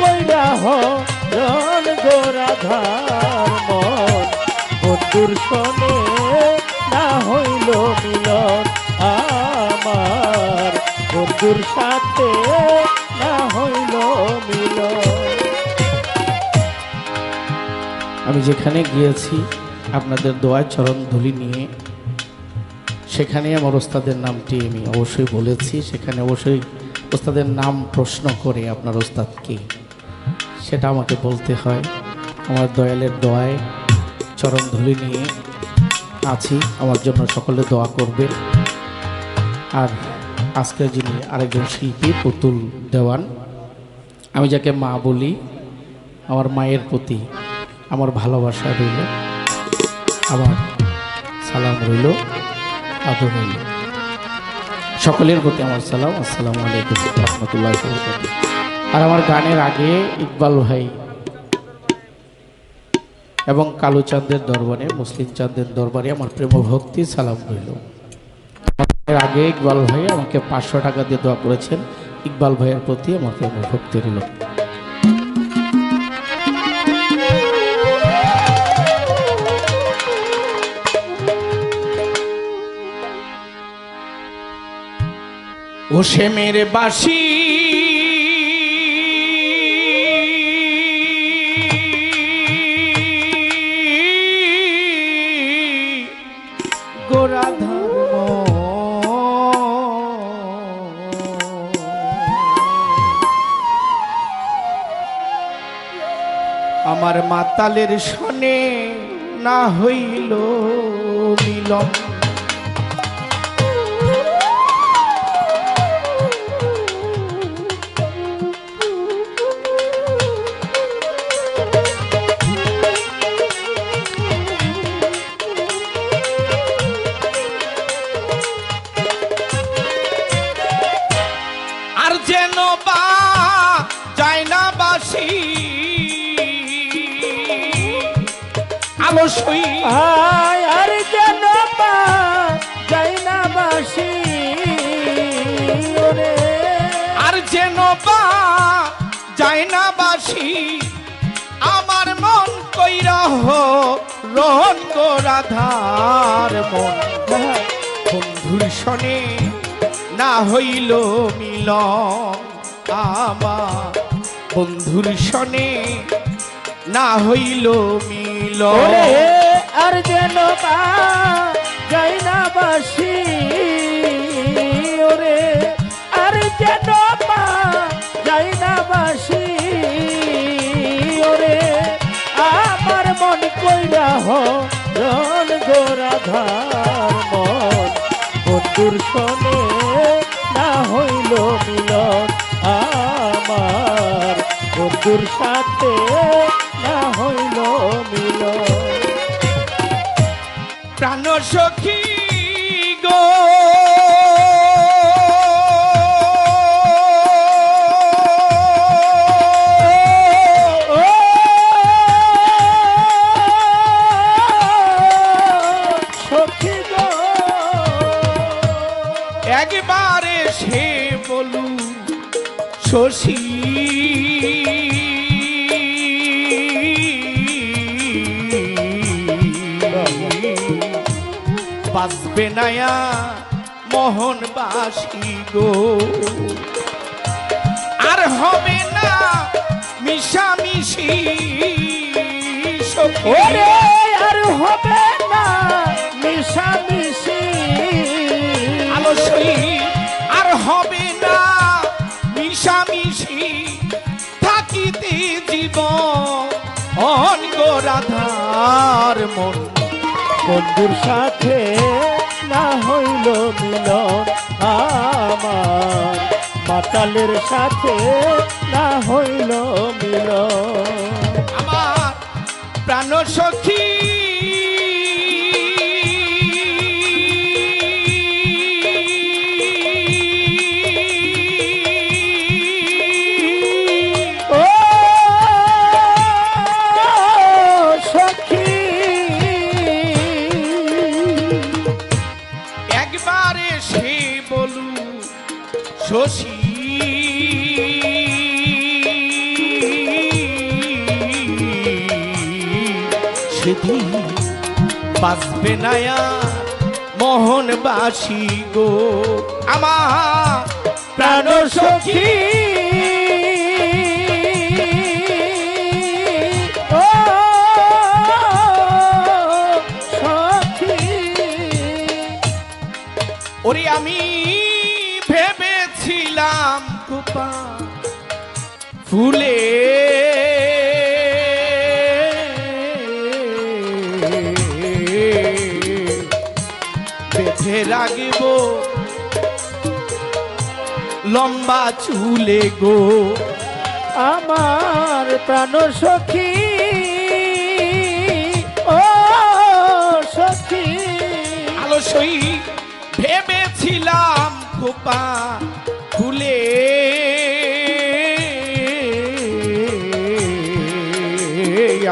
কইরা মন। বন্ধুর শোনে না হইল মিলন আমার। বন্ধুর সাথে না হইল মিলন। আমি যেখানে গিয়েছি, আপনাদের দোয়ায় চরণ ধুলি নিয়ে, সেখানে আমার ওস্তাদের নামটি আমি অবশ্যই বলেছি। সেখানে অবশ্যই ওস্তাদের নাম প্রশ্ন করে আপনার ওস্তাদ কে? সেটা আমাকে বলতে হয়। আমার দয়ালের দোয়ায় চরণ ধুলি নিয়ে আছি। আমার জন্য সকলে দোয়া করবে। আর আজকে যিনি আরেকজন শিল্পী, পুতুল দেওয়ান, আমি যাকে মা বলি, আমার মায়ের প্রতি আমার ভালোবাসা রইল। আমার সালাম রইল, আদর সকলের প্রতি আমার সালাম। আসসালামু আলাইকুম রহমতুল্লাহ আর আমার গানের আগে ইকবাল ভাই এবং কালু চাঁদের দরবারে, মুসলিম চাঁদের দরবারে আমার প্রেম ভক্তি সালাম রইল। আগে ইকবাল ভাই আমাকে পাঁচশো টাকা দিয়ে দোয়া করেছেন। ইকবাল ভাইয়ের প্রতি আমার প্রেম ভক্তি রইল। ও সে মেরে বাসি আমার মাতালের শনে না হইল মিলন। আর যেন বা যায় না বাসি আয় আর যেন যাই না বাসি আর যেন বা যায় না বাসি আমার মন কইরা হো রন রাধার মন। বন্ধুর শনে না হইল মিলন আমার। বন্ধুর শনে না হইল মিলন ওরে আর যেন যাই না বাসি ওরে আর যেন যাই না বাসি ওরে আমার মন কইরা হরণ গোরাধার মন বন্ধুর শোনে না হইল মিলন আমার বন্ধুর প্রাণ সখী গো। একবারে সে বলু শশী বাঁচবে নায়া মোহন বাসি গো? আর হবে না মিশামিশি ওরে আর হবে না মিশামিশি। আলসই আর হবে না মিশামিশি। থাকিতে জীব অনগরাধার মন। বন্ধুর সাথে না হইল মিলন আমার। মাতালের সাথে না হইল মিলন। আমার প্রাণ সখী সেদিন বাঁচবে না আর মোহনবাসী গো। আমার প্রাণ সখী। ওরে আমি রাখব লম্বা চুলে গো। আমার প্রাণ সখী ও সখী। আলসই ভেবেছিলাম খোপা ফুলে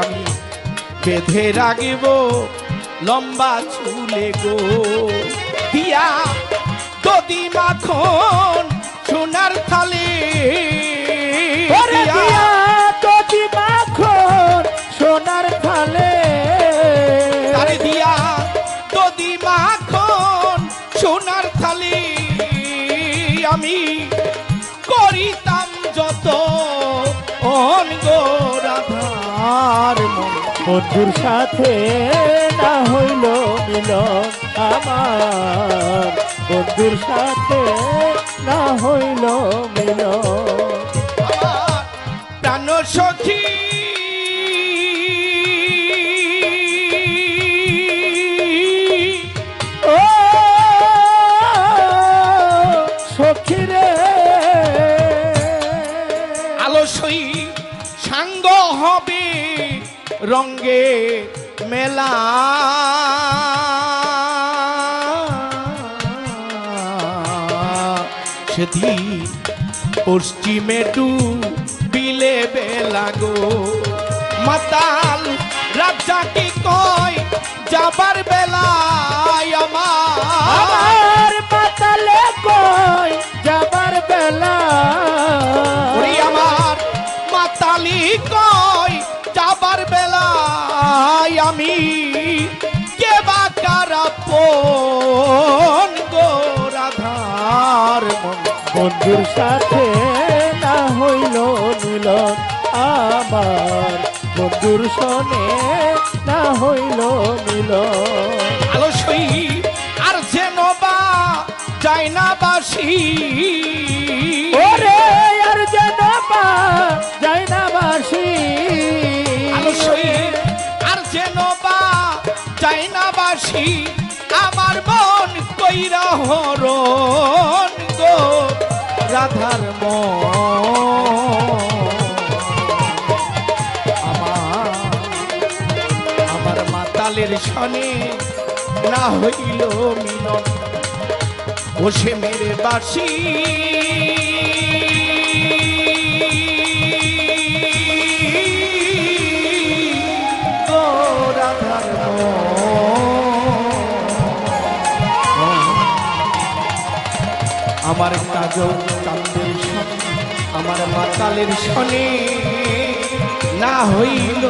আমি বেঁধে রাখব লম্বা চুলে গো। দিয়া দদি মাখন সোনার থালে দিয়া। তোজি মাখন সোনার থালে। দিয়া দদি মাখন সোনার থালি। আমি করিতাম যত অনগ রাধার মন। বন্ধুর সাথে না হইল মিলন আমার। বন্ধুর সাথে না হইল মিলন সাঙ্গ হবে রঙ্গে মেলা। সেদিন পশ্চিমে ডু বিলে বেলা গো। মাতাল, রাজাকে কয় যাবার বেলায় আমার। কয় যাবার বেলায় আমি কে বা কারাপন গো রাধার বন্ধুর সাথে না হইল মিলন আমার। বন্ধুর সনে না হইল মিলন। আলসই আর যেন বা যায় না বাসি। ওরে বাসি আমার মন কইরা হরণ রাধার মন। আমার আমার মাতালের সনে না হইল মিলন ও সে মেরে বাসি আমার কাজল সনে আমার মাতালের শনি। না হইল